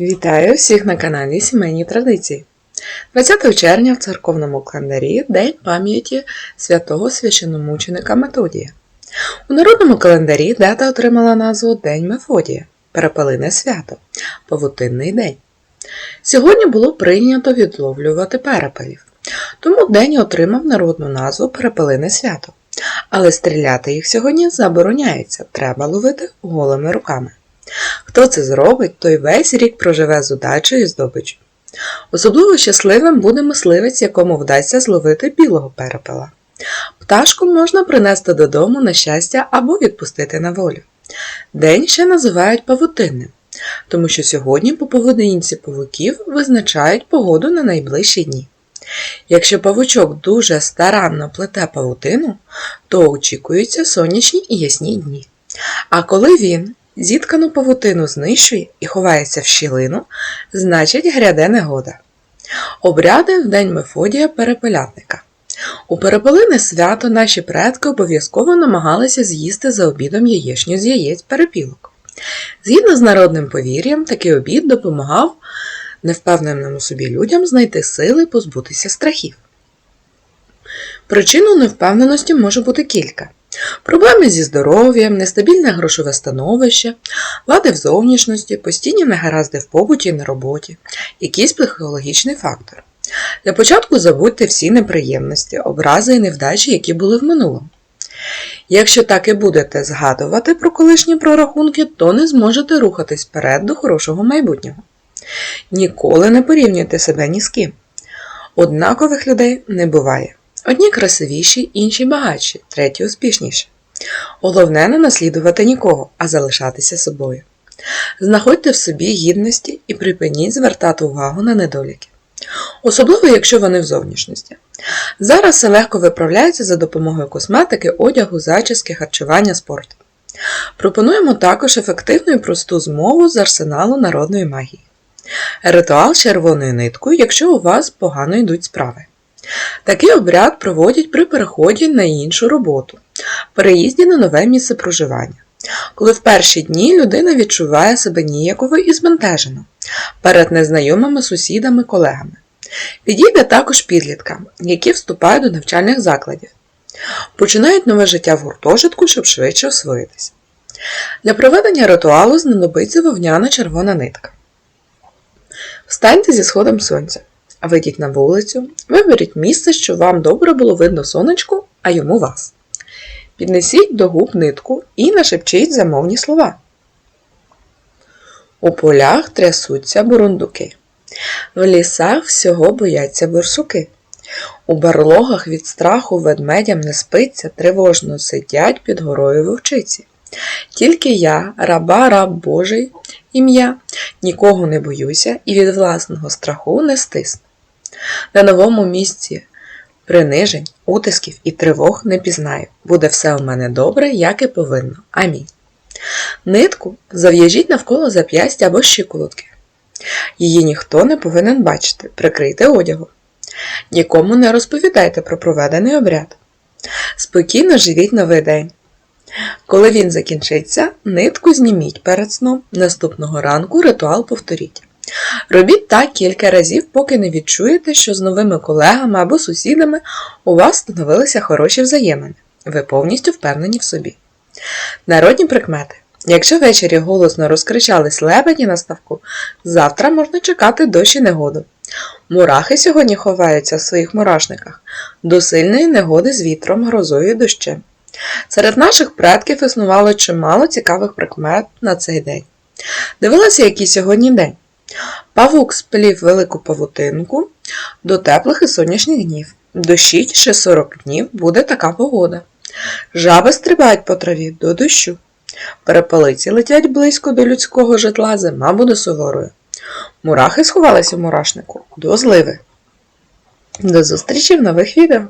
Вітаю всіх на каналі Сімейні Традиції. 20 червня в церковному календарі День пам'яті святого священомученика Методія. У народному календарі дата отримала назву День Мефодія, перепелине свято, павутинний день. Сьогодні було прийнято відловлювати перепелів, тому день отримав народну назву Перепелине свято. Але стріляти їх сьогодні забороняється, треба ловити голими руками. Хто це зробить, той весь рік проживе з удачею і здобичю. Особливо щасливим буде мисливець, якому вдасться зловити білого перепела. Пташку можна принести додому на щастя або відпустити на волю. День ще називають павутинним, тому що сьогодні по поведінці павуків визначають погоду на найближчі дні. Якщо павучок дуже старанно плете павутину, то очікуються сонячні і ясні дні. А коли він зіткану павутину знищує і ховається в щілину, значить гряде негода. Обряди в день Мефодія перепелятника. У перепелине свято наші предки обов'язково намагалися з'їсти за обідом яєчню з яєць перепілок. Згідно з народним повір'ям, такий обід допомагав невпевненим собі людям знайти сили позбутися страхів. Причиною невпевненості може бути кілька. Проблеми зі здоров'ям, нестабільне грошове становище, вади в зовнішності, постійні негаразди в побуті і на роботі, якийсь психологічний фактор. Для початку забудьте всі неприємності, образи і невдачі, які були в минулому. Якщо так і будете згадувати про колишні прорахунки, то не зможете рухатись вперед до хорошого майбутнього. Ніколи не порівнюйте себе ні з ким. Однакових людей не буває. Одні красивіші, інші багатші, треті успішніші. Головне не наслідувати нікого, а залишатися собою. Знаходьте в собі гідності і припиніть звертати увагу на недоліки. Особливо, якщо вони в зовнішності. Зараз все легко виправляється за допомогою косметики, одягу, зачіски, харчування, спорту. Пропонуємо також ефективну і просту змову з арсеналу народної магії. Ритуал з червоною ниткою, якщо у вас погано йдуть справи. Такий обряд проводять при переході на іншу роботу, переїзді на нове місце проживання. Коли в перші дні людина відчуває себе ніяково і збентежено перед незнайомими сусідами, колегами. Підійде також підліткам, які вступають до навчальних закладів. Починають нове життя в гуртожитку, щоб швидше освоїтися. Для проведення ритуалу знадобиться вовняна червона нитка. Встаньте зі сходом сонця. Вийдіть на вулицю, виберіть місце, щоб вам добре було видно сонечку, а йому вас. Піднесіть до губ нитку і нашепчіть замовні слова. У полях трясуться бурундуки. В лісах всього бояться борсуки. У барлогах від страху ведмедям не спиться, тривожно сидять під горою вовчиці. Тільки я, раба раб Божий, ім'я, нікого не боюся і від власного страху не стисну. На новому місці принижень, утисків і тривог не пізнаю. Буде все у мене добре, як і повинно. Амінь. Нитку зав'яжіть навколо зап'ястя або щиколотки. Її ніхто не повинен бачити, прикрийте одягом. Нікому не розповідайте про проведений обряд. Спокійно живіть новий день. Коли він закінчиться, нитку зніміть перед сном, наступного ранку ритуал повторіть. Робіть так кілька разів, поки не відчуєте, що з новими колегами або сусідами у вас становилися хороші взаємини. Ви повністю впевнені в собі. Народні прикмети. Якщо ввечері голосно розкричались лебеді на ставку, завтра можна чекати дощ і негоду. Мурахи сьогодні ховаються в своїх мурашниках до сильної негоди з вітром, грозою і дощем. Серед наших предків існувало чимало цікавих прикмет на цей день. Дивилася, який сьогодні день. Павук сплів велику павутинку до теплих і сонячних днів. Дощить ще 40 днів буде така погода. Жаби стрибають по траві до дощу. Перепелиці летять близько до людського житла, зима буде суворою. Мурахи сховалися в мурашнику до зливи. До зустрічі в нових відео!